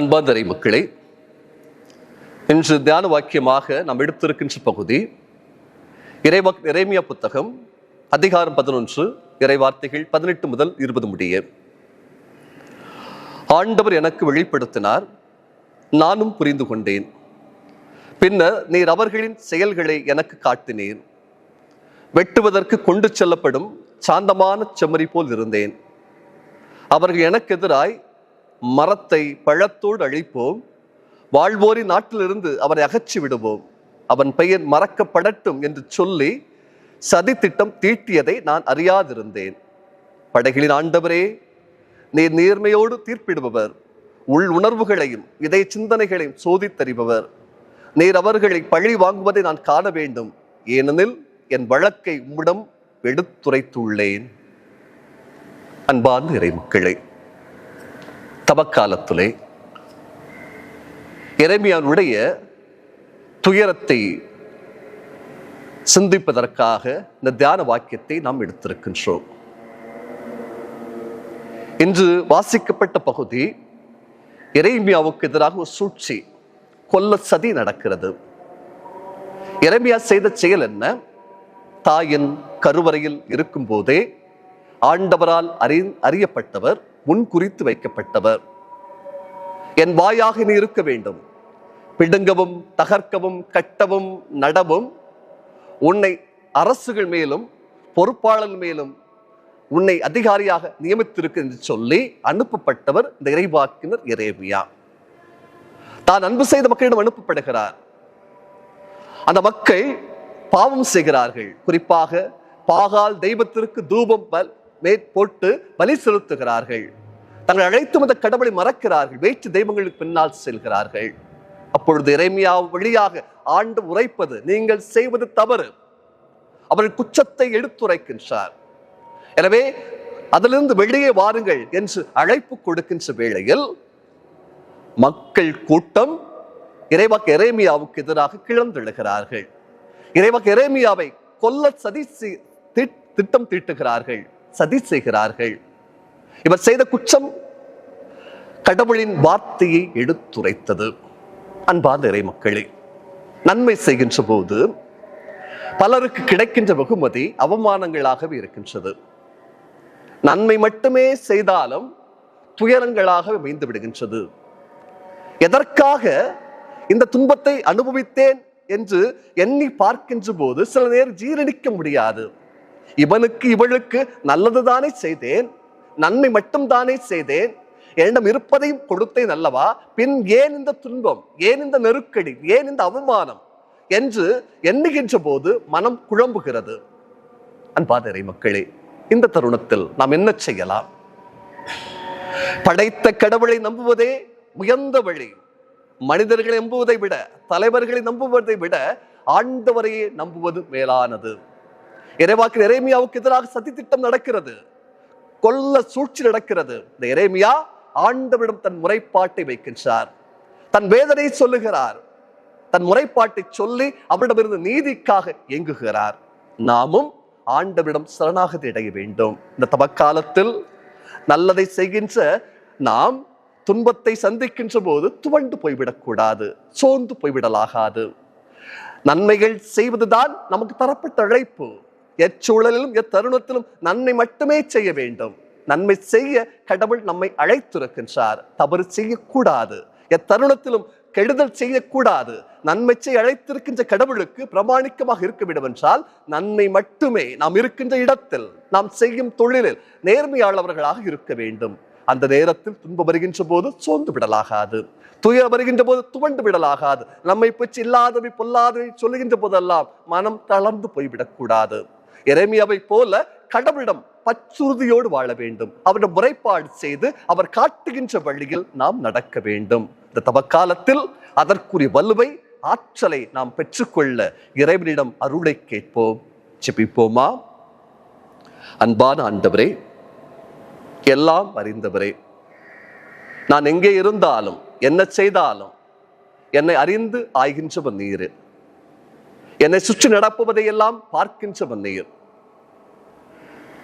அன்பாந்தரை மக்களே இன்று தியான வாக்கியமாக நாம் எடுத்திருக்கின்ற பகுதி இறைவா இறைமியா புத்தகம் அதிகாரம் பதினொன்று இறைவார்த்தைகள் பதினெட்டு முதல் இருபது முடிய. ஆண்டவர் எனக்கு வெளிப்படுத்தினார் நானும் புரிந்து கொண்டேன். பின்னர் நீர் அவர்களின் செயல்களை எனக்கு காட்டினீர். வெட்டுவதற்கு கொண்டு செல்லப்படும் சாந்தமான செம்மறி போல் இருந்தேன். அவர்கள் எனக்கு எதிராய் மரத்தை பழத்தோடு அழிப்போம். வாழ்வோரின் நாட்டிலிருந்து அவரை அகற்றி விடுவோம். அவன் பெயர் மறக்கப்படட்டும் என்று சொல்லி சதி திட்டம் தீட்டியதை நான் அறியாதிருந்தேன். படைகளின் ஆண்டவரே நீர் நேர்மையோடு தீர்ப்பிடுபவர். உள் உணர்வுகளையும் இதய சிந்தனைகளையும் சோதித்தறிபவர். நீர் அவர்களை பழி வாங்குவதை நான் காண வேண்டும். ஏனெனில் என் வழக்கை உம்மிடம் எடுத்துரைத்துள்ளேன். அன்பார்ந்த இறைமக்களே தவக்காலத்திலே இறைமையானுடைய துயரத்தை சிந்திப்பதற்காக இந்த தியான வாக்கியத்தை நாம் எடுத்திருக்கின்றோம். இன்று வாசிக்கப்பட்ட பகுதி இறைமியாவுக்கு எதிராக ஒரு சூழ்ச்சி கொல்ல சதி நடக்கிறது. இறைமையா செய்த செயல் என்ன? தாயின் கருவறையில் இருக்கும் போதே ஆண்டவரால் அறி அறியப்பட்டவர் முன் குறித்து வைக்கப்பட்டவர். என் வாயாக நீ இருக்க வேண்டும். பிடுங்கவும் தகர்க்கவும் கட்டவும் நடவும் உன்னை அரசுகள் மேலும் பொறுப்பாளர் மேலும் உன்னை அதிகாரியாக நியமித்திருக்கு என்று சொல்லி அனுப்பப்பட்டவர் இந்த இறைவாக்கினர் இறைவியா தான் அன்பு செய்த மக்களிடம் அனுப்பப்படுகிறார். அந்த மக்கள் பாவம் செய்கிறார்கள். குறிப்பாக பாகால் தெய்வத்திற்கு தூபம் பல் மேற் போட்டு பலி செலுத்துகிறார்கள். தங்கள் அழைத்து வந்த கடவுளை மறக்கிறார்கள். வேற்று தெய்வங்களுக்கு பின்னால் செல்கிறார்கள். அப்பொழுது இறைமையா வழியாக ஆண்டு உரைப்பது நீங்கள் செய்வது தவறு. அவர்கள் குச்சத்தை எடுத்துரைக்கின்றார். எனவே அதிலிருந்து வெளியே வாருங்கள் என்று அழைப்பு கொடுக்கின்ற வேளையில் மக்கள் கூட்டம் இறைவாக்கு எரேமியாவுக்கு எதிராக கிளந்தெழுகிறார்கள் இறைவாக்கு எரேமியாவை கொல்ல சதி செய்- திட்டம் தீட்டுகிறார்கள் சதி செய்கிறார்கள். இவர் செய்த குற்றம் கடவுளின் வார்த்தையை எடுத்துரைத்தது. அன்பார்ந்த இறை மக்களே நன்மை செய்கின்ற போது பலருக்கு கிடைக்கின்ற வெகுமதி அவமானங்களாகவே இருக்கின்றது. நன்மை மட்டுமே செய்தாலும் துயரங்களாக அமைந்து விடுகின்றது. எதற்காக இந்த துன்பத்தை அனுபவித்தேன் என்று எண்ணி பார்க்கின்ற போது சில நேரம் ஜீரணிக்க முடியாது. இவனுக்கு இவளுக்கு நல்லதுதானே செய்தேன். நன்மை மட்டும் தானே செய்தேன். என்னிடம் இருப்பதையும் கொடுத்தேன் அல்லவா? பின் ஏன் இந்த துன்பம்? ஏன் இந்த நெருக்கடி? ஏன் இந்த அவமானம்? என்று எண்ணுகின்ற போது மனம் குழம்புகிறது. அன்பாதரை மக்களே இந்த தருணத்தில் நாம் என்ன செய்யலாம்? படைத்த கடவுளை நம்புவதே உயர்ந்த வழி. மனிதர்களை நம்புவதை விட தலைவர்களை நம்புவதை விட ஆண்டவரையே நம்புவது மேலானது. இறைவாக்கு இறைமையாவுக்கு எதிராக சதி திட்டம் நடக்கிறது. கொல்ல சூழ்ச்சி நடக்கிறது. இந்த இறைமையா ஆண்டவரிடம் தன் முறைப்பாட்டை வைக்கின்றார். தன் வேதனை சொல்லுகிறார். தன் முறைப்பாட்டை சொல்லி அவரிடமிருந்து நீதிக்காக இயங்குகிறார். நாமும் ஆண்டவரிடம் சரணாகதி அடைய வேண்டும். இந்த தவக்காலத்தில் நல்லதை செய்கின்ற நாம் துன்பத்தை சந்திக்கின்ற போது துவண்டு போய்விடக்கூடாது. சோர்ந்து போய்விடலாகாது. நன்மைகள் செய்வதுதான் நமக்கு தரப்பட்ட அழைப்பு. எச்சூழலிலும் எத்தருணத்திலும் நன்மை மட்டுமே செய்ய வேண்டும். நன்மை செய்ய கடவுள் நம்மை அழைத்திருக்கின்றார். தவறு செய்யக்கூடாது. எத்தருணத்திலும் கெடுதல் செய்யக்கூடாது. நன்மை செய்ய அழைத்திருக்கின்ற கடவுளுக்கு பிரமாணிக்கமாக இருக்க வேண்டும் என்றால் நன்மை மட்டுமே நாம் இருக்கின்ற இடத்தில் நாம் செய்யும் தொழிலில் நேர்மையாளவர்களாக இருக்க வேண்டும். அந்த நேரத்தில் துன்பம் வருகின்ற போது சோர்ந்து விடலாகாது. துயர் வருகின்ற போது துவண்டு விடலாகாது. நம்மை பற்றி இல்லாதவை பொல்லாதவை சொல்லுகின்ற போதெல்லாம் மனம் தளர்ந்து போய்விடக்கூடாது. எரேமியாவை போல கடவுளிடம் பச்சுறுதியோடு வாழ வேண்டும். அவரிடம் முறைப்பாடு செய்து அவர் காட்டுகின்ற வழியில் நாம் நடக்க வேண்டும். இந்த தவக்காலத்தில் அதற்குரிய வலுவை ஆற்றலை நாம் பெற்றுக்கொள்ள இறைவனிடம் அருளை கேட்போம். செபிப்போமா அன்பான ஆண்டவரே எல்லாம் அறிந்தவரே நான் எங்கே இருந்தாலும் என்ன செய்தாலும் என்னை அறிந்து ஆய்கின்றவன் நீர். என்னை சுற்றி நடப்பதை எல்லாம் பார்க்கின்றவன்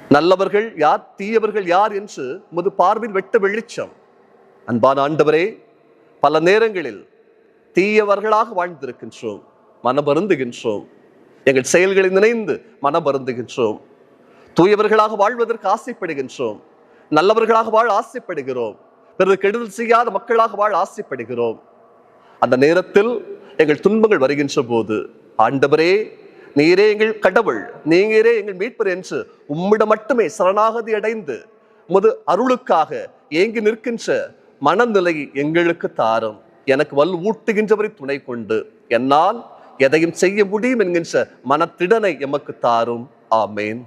நல்லவர்கள் யார் தீயவர்கள் யார் என்று முது பார்வையில் வெட்ட வெளிச்சம். அன்பான ஆண்டவரே பல நேரங்களில் தீயவர்களாக வாழ்ந்திருக்கின்றோம் மனபருந்துகின்றோம். எங்கள் செயல்களை நினைந்து மனபருந்துகின்றோம். தூயவர்களாக வாழ்வதற்கு ஆசைப்படுகின்றோம். நல்லவர்களாக வாழ ஆசைப்படுகிறோம். பிறகு கெடுதல் செய்யாத மக்களாக வாழ ஆசைப்படுகிறோம். அந்த நேரத்தில் எங்கள் துன்பங்கள் வருகின்ற போது ஆண்டவரே நீரே எங்கள் கடவுள் நீங்களே எங்கள் மீட்பர் என்று உம்மிடம் மட்டுமே சரணாகதி அடைந்து உமது அருளுக்காக ஏங்கி நிற்கின்ற மனநிலை எங்களுக்கு தாரும். எனக்கு வல் ஊட்டுகின்றவரை துணை கொண்டு என்னால் எதையும் செய்ய முடியும் என்கின்ற மனத்திடனை எமக்கு தாரும். ஆமேன்.